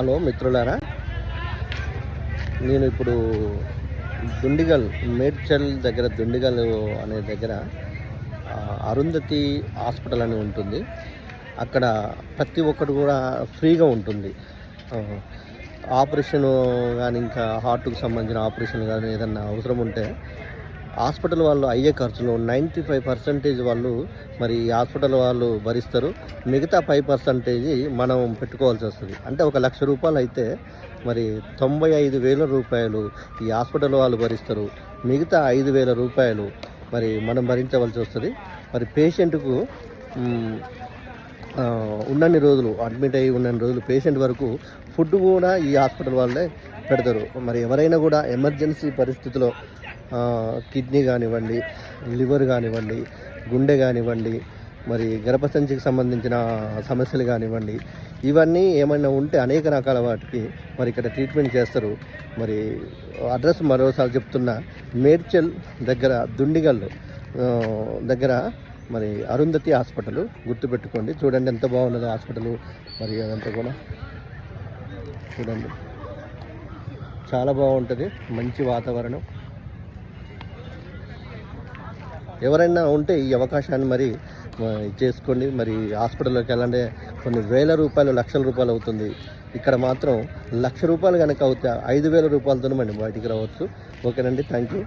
Hello మిత్రులారా నేను ఇప్పుడు దుండిగల్ మేడ్చల్ దగ్గర దుండిగల్ అనే దగ్గర అరుంధతి హాస్పిటల్ అని ఉంటుంది. అక్కడ ప్రతి ఒక్కటి కూడా ఫ్రీగా ఉంటుంది. ఆపరేషన్ కానీ ఇంకా హార్ట్కు సంబంధించిన ఆపరేషన్ కానీ ఏదన్నా అవసరం ఉంటే హాస్పిటల్ వాళ్ళు అయ్యే ఖర్చులు నైంటీ ఫైవ్ పర్సెంటేజ్ వాళ్ళు మరి ఈ హాస్పిటల్ వాళ్ళు భరిస్తారు. మిగతా ఫైవ్ పర్సెంటేజ్ మనం పెట్టుకోవాల్సి వస్తుంది. అంటే ఒక లక్ష రూపాయలు అయితే మరి తొంభై ఐదు వేల రూపాయలు ఈ హాస్పిటల్ వాళ్ళు భరిస్తారు. మిగతా ఐదు వేల రూపాయలు మరి మనం భరించవలసి వస్తుంది. మరి పేషెంట్కు ఉన్నన్ని రోజులు అడ్మిట్ అయ్యి ఉన్నన్ని రోజులు పేషెంట్ వరకు ఫుడ్ కూడా ఈ హాస్పిటల్ వాళ్ళే పెడతారు. మరి ఎవరైనా కూడా ఎమర్జెన్సీ పరిస్థితిలో కిడ్నీ కానివ్వండి లివర్ కానివ్వండి గుండె కానివ్వండి మరి గర్భసంచికి సంబంధించిన సమస్యలు కానివ్వండి ఇవన్నీ ఏమైనా ఉంటే అనేక రకాల వాటికి మరి ఇక్కడ ట్రీట్మెంట్ చేస్తారు. మరి అడ్రస్ మరోసారి చెప్తున్నా మేడ్చల్ దగ్గర దుండిగల్ దగ్గర మరి అరుంధతి హాస్పిటల్ గుర్తుపెట్టుకోండి. చూడండి ఎంత బాగున్నదో హాస్పిటల్. మరి అదంతా కూడా చూడండి. చాలా బాగుంటుంది. మంచి వాతావరణం. ఎవరైనా ఉంటే ఈ అవకాశాన్ని మరి చేసుకోండి. మరి హాస్పిటల్లోకి వెళ్ళండి. కొన్ని వేల రూపాయలు లక్షల రూపాయలు అవుతుంది. ఇక్కడ మాత్రం లక్ష రూపాయలు కనుక అవుతే ఐదు వేల రూపాయలతో మనం బయటికి రావచ్చు. ఓకేనండి. Thank you